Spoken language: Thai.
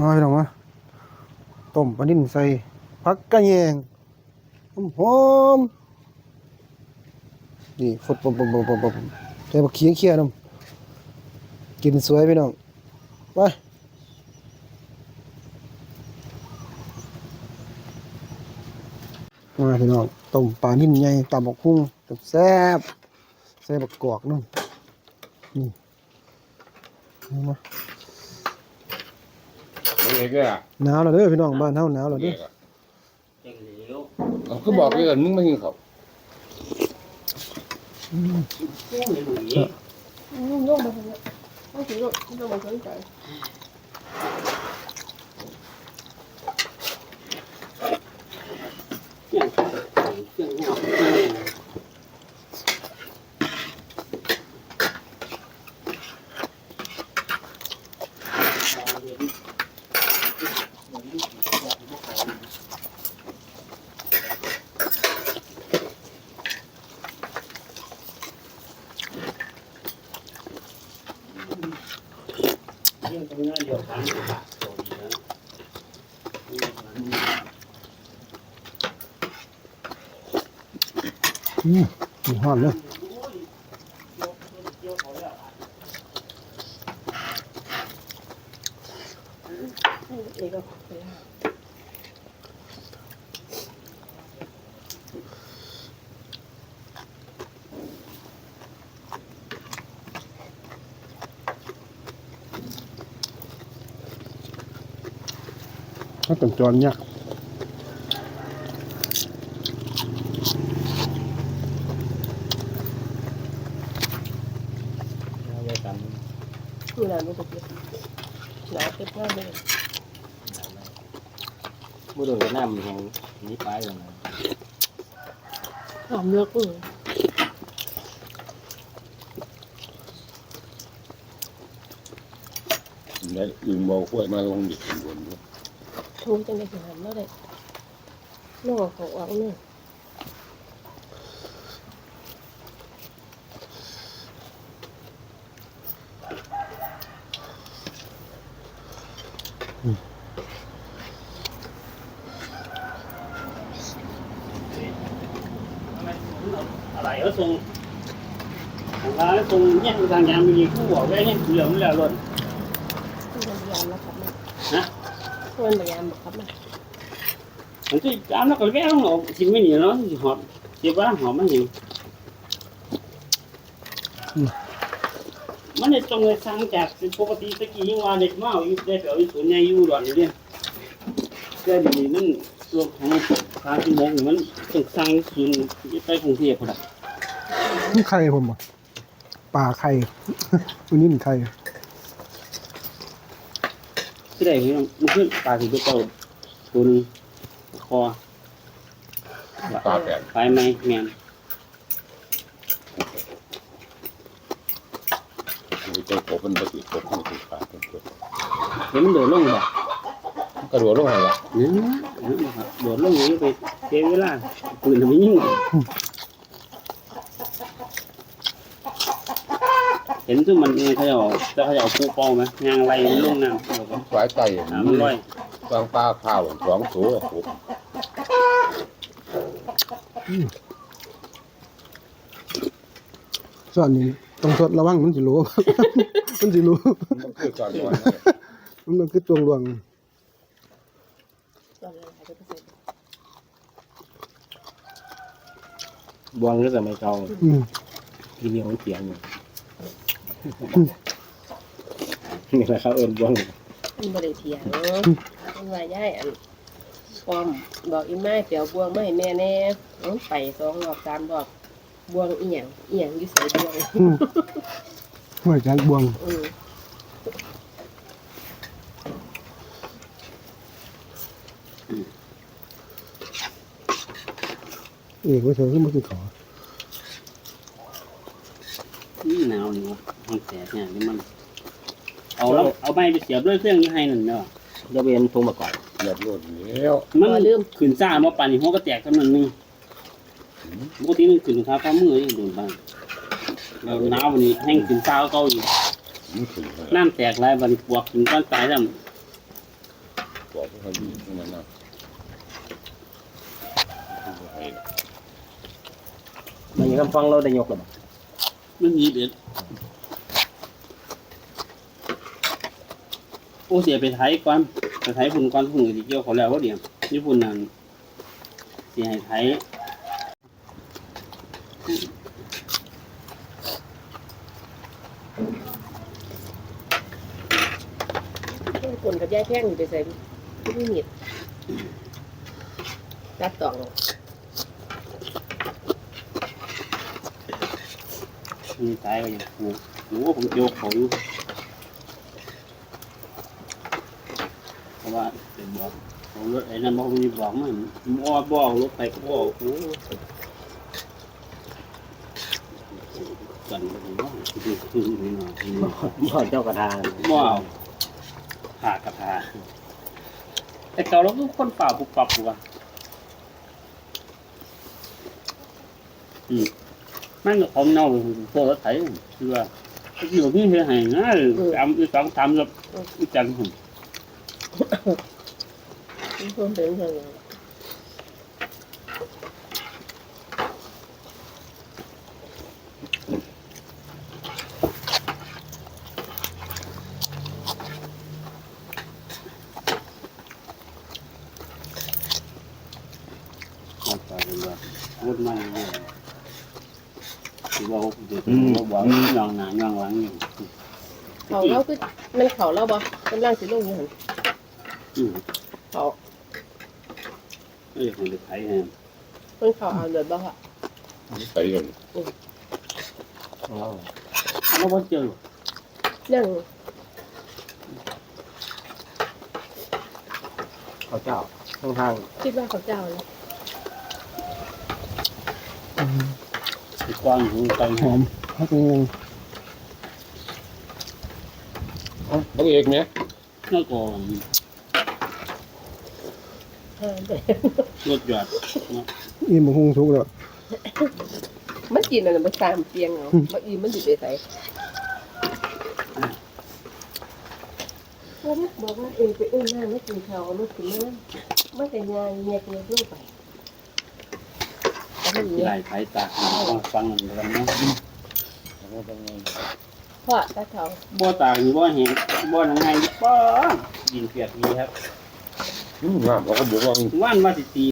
น้องมาต้มปลานิ่นใส่ผักกระแยงหอมนี่ฟดปุ๊บปุ๊บปุ๊บปุ๊บปุ๊บใส่ผักเคี้ยงเคี่ยน้ำกินสวยพี่น้องไปมาพี่น้องต้มปลานิ่นใหญ่ตำบักหุ่งแซ่บใส่บักกอกน้ำนี่มา เองก็อะหนาวแล้วเด้อพี่น้องบ้านเฮาหนาวแล้วเด็เด้กออะเจ๊งเหลวเอาคือบอกเลยกันมึงไม่กินข้าวเจ๊งเหลวหนี Mm, no, no, no. Ay, sí, no, no me cuenta. เจ๊งเจ๊งหัวเจ๊ง เรื่องตรงนั้นเดี๋ยวถามดีก ว่าโอ้ดีนะอืมมีฮอดเลย Digo, ถ้าต้องจอนยักษ์เดี๋ยวกัน tú la no te quieres. La que puede. มื่อโดนกระน้ำแห่งนี้ไปแล้วนะ Làm được rồi. ได้อื่นบอกกล้วยมาลงดิบนด้วย Thu cho nên phải làm nó đấy. Nó khổ ảo nữa. อะไรก็ส่งทางร้านส่งเนี่ยทางยามมีผู้บอกได้เนี่ยเหลืองแล้วล้น Không cần làm nó khắp mà. Hả? Không cần làm mà khắp mà. มันที่ตามแล้วก็แก้ต้องออกกินไม่หนีเนาะหอมเจ็บว่าหอมมันอยู่มันจะตรงเลยสั่งจากปกติตะกี้ยังว่าเด็กเมาอยู่ได้ไปเอาสวนใหญ่อยู่ดอนอยู่เนี่ยแต่เดี๋ยวนี้มันตัวของทางที่มงมันต้องสั่งศูนไปกรุงเทพพุ่นน่ะนี่ไข่ผมอะปลาไข่ตัวนี้มันไข่ ที่ได้พี่น้องมันขึ้นปลาถึงตัวโตตัวหนึงคอตาแตกไปไหมแมนมีใจกบมันบติดกบมันติดปากมันเกิดเห็นมันโดดลงบ่กระโดดลงไปละนี่นะครับโดดลงอย่างนี้ไปเสียเวลาปืนทำไมยิ่ง เห็นซึ่งมันเขาจะเอาจะเขาจะเอาปูเป้าไหมยางไรมันลงน้ำแล้วก็สายไตน้ำมันลอยวางปลาข้าวสองตัวโอ้ส่วนนี้ต้องทดระวังมันสิรู้ มันสิรู้ มันคือการนอนมันคือตัวลวง Toàn là phải cái gì. บวงก็จะไม่เก่าอืมทีเดียวมันเสียงอยู่ นี่แหละครับเอิญบวง Không có để thiệt nữa. Không là dai ăn. Con บอกอีไม้เปียวบวงไม่แม่แน่เอาไปสองรอบสามรอบบวงอีหยังอีหยังอยู่ใส่บวงห้วยจากบวงอืมเอกว่าเธอขึ้นมาคือขอ นี่หนาวนี่วะมันแสบเนี่ยนี่มัน เอาแล้วเอาใบไปเสียบด้วยเครื่องนี้ให้หนึ่งเนาะเดี๋ยวเวนโทรมาก่อนหยัดรถแล้วมันลืมขืนซ่ามาปั่นหัวก็แตกกันมันนึงปกติมันขืนขาฟ้ามือยังโดนบ้างแล้วหนาววันนี้แห้งขืนซ่าก็เก่าอยู่มันถึงน้ำแตกหลายวันปวกขืนก้อนตายแล้วเขาอยู่ที่นั่นนะให้มันยังคำฟังเราได้ยกหรอบ่ มันมีเบ็ดโอ้เสียไปไทยก่อนไปไทยพุ่นก่อนพุ่นก็สิเกี่ยวเขาแล้วว่าเดี๋ยวญี่ปุ่นนั่นเสียให้ไทยคนกับยายแท่งอยู่ไปใส่ที่นี่มิดตัดต่อ มีไทยก็ยังหูหูว่าผมเกี่ยวเขาอยู่เพราะว่าเป็นบอกเขารถไอ้นั่นบอกมีบอกมันมอบอกรถไปก็บอกโอ้กันก็ผมว่าคือคือนี่เนาะบ่เจ้ากระทานว้าวผ่ากระทาแต่เก่าเราก็คนเปล่าปุบปับปุบอะอืม มันก็ของเน่าโซ่รถไถคือว่าอยู่ที่เฮียหายนะจำอีสองสามรถอีจันผมเพิ่มเติมเท่านี้เอาไปเลยว่าพูดมาเรื่อย ๆคือว่าเด็กว่าหวังย่องหน้าย่องหลังอยู่เขาเราคือมันเขาเราบ่กำลังสิลงอยู่หั่นอืมเขาเอ้ยคนเด็กไทยแฮมมันเขาเอาเลือดบ่ค่ะใส่กันอ๋อเราบ่เจอยังเขาเจ้าทางทางคิดว่าเขาเจ้านะติด กว้างหูไกลหอมพักนึงบังเอกเนี่ยแล้วก็อ่าแต่รถหยอดเนาะอิ่มหุงทุกแล้วมันกินอันนั้นมันตามเตียงเอาบ่อีมันสิไปใส่ผมบอกว่าเองไปเอื้อหน้าไม่กินข้าวเอามากินแล้วมันแต่ยายเงียบเงียบลงไปแต่มัน ที่เงียไหลไผ่ตากฟังฟังกันนะพ่อตาเขาบ่ตากบ่เห็นบ่นังไงป้อยินเปียกดีครับ อืมน้ำเราก็บอกว่า ว่านมาสิตี